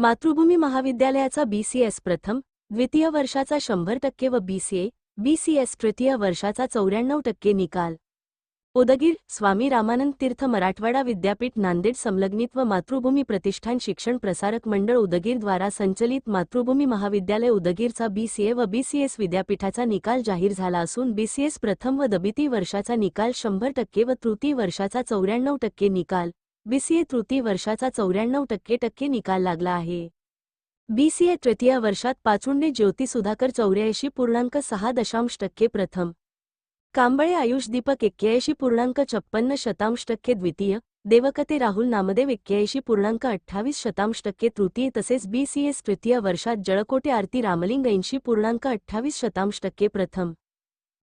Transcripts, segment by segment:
मातृभूमी महाविद्यालयाचा बीसीएस प्रथम द्वितीय वर्षाचा शंभर टक्के व बीसीए बीसीएस तृतीय वर्षाचा चौऱ्याण्णव टक्के निकाल. उदगीर स्वामी रामानंद तीर्थ मराठवाडा विद्यापीठ नांदेड संलग्नित व मातृभूमी प्रतिष्ठान शिक्षण प्रसारक मंडळ उदगीरद्वारा संचलित मातृभूमी महाविद्यालय उदगीरचा बीसीए व बीसीएस विद्यापीठाचा निकाल जाहीर झाला असून बीसीएस प्रथम व दबिती वर्षाचा निकाल शंभर टक्के व तृतीय वर्षाचा चौऱ्याण्णव टक्के निकाल. बीसीए तृतीय वर्षाचा चौऱ्याण्णव टक्के टक्के निकाल लागला आहे. बीसीए तृतीय वर्षात पाचुंडे ज्योती सुधाकर चौऱ्याऐंशी पूर्णांक सहा दशांश टक्के प्रथम. कांबळे आयुष दीपक एक्क्याऐंशी पूर्णांक छप्पन्न शतांश टक्के द्वितीय. देवकते राहुल नामदेव एक्क्याऐंशी पूर्णांक अठ्ठावीस शतांश टक्के तृतीय तसेच बीसीएस तृतीय वर्षात जळकोटे आरती रामलिंग ऐंशी पूर्णांक अठ्ठावीस शतांश टक्के प्रथम.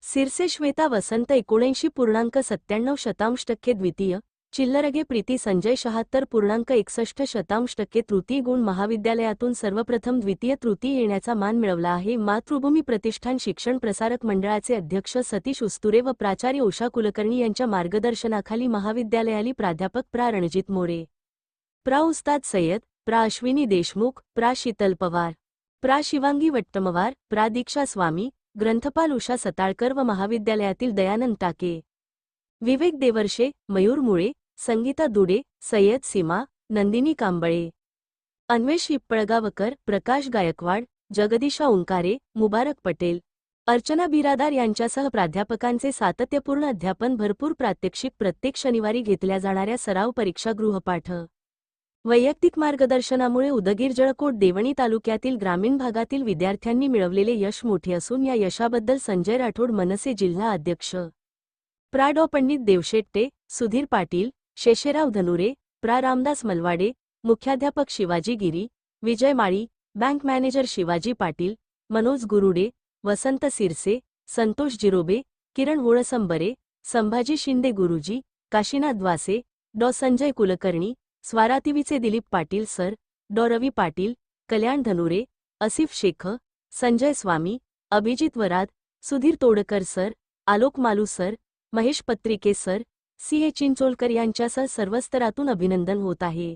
सिरसे श्वेता वसंत एकोणऐंशी पूर्णांक सत्त्याण्णव शतांश टक्के द्वितीय. चिल्लरगे प्रीती संजय शहात्तर पूर्णांक एकसष्ट शतांश टक्के तृतीय गुण महाविद्यालयातून सर्वप्रथम द्वितीय तृतीय येण्याचा मान मिळवला आहे. मातृभूमी प्रतिष्ठान शिक्षण प्रसारक मंडळाचे अध्यक्ष सतीश उस्तुरे व प्राचार्य उषा कुलकर्णी यांच्या मार्गदर्शनाखाली महाविद्यालयाली प्राध्यापक प्रा. रणजित मोरे प्रा. उस्ताद सय्यद प्रा. अश्विनी देशमुख प्रा. शीतल पवार प्रा. शिवांगी वट्टमवार प्रा. दीक्षा स्वामी ग्रंथपाल उषा सताळकर व महाविद्यालयातील दयानंद टाके विवेक देवर्षे मयूर मुळे संगीता दुडे सय्यद सीमा नंदिनी कांबळे. अन्वेष इप्पळगावकर प्रकाश गायकवाड जगदीशा ओंकारे मुबारक पटेल. अर्चना बिरादार यांच्यासह प्राध्यापकांचे सातत्यपूर्ण अध्यापन भरपूर प्रात्यक्षिक प्रत्येक शनिवारी घेतल्या जाणाऱ्या सराव परीक्षा गृहपाठ. वैयक्तिक मार्गदर्शनामुळे उदगीर जळकोट देवणी तालुक्यातील ग्रामीण भागातील विद्यार्थ्यांनी मिळवलेले यश मोठे असून या यशाबद्दल संजय राठोड मनसे जिल्हा अध्यक्ष. प्रा डॉ पंडित देवशेट्टे सुधीर पाटील शेषेराव धनुरे प्रा. रामदास मलवाडे मुख्याध्यापक शिवाजी गिरी विजय माळी बँक मॅनेजर शिवाजी पाटील मनोज गुरुडे वसंत सिरसे संतोष जिरोबे किरण वोळसंबरे संभाजी शिंदे गुरुजी काशीनाथ द्वासे डॉ. संजय कुलकर्णी स्वारातिवीचे दिलीप पाटील सर डॉ. Ravi Patil Kalyan Dhanure Asif Shaikh Sanjay Swami Abhijit Warad Sudhir Todkar sir Alok Malu sir Mahesh Patrike sir CA Chincholkar यांच्यासह सर्व स्तरातून अभिनंदन होत आहे.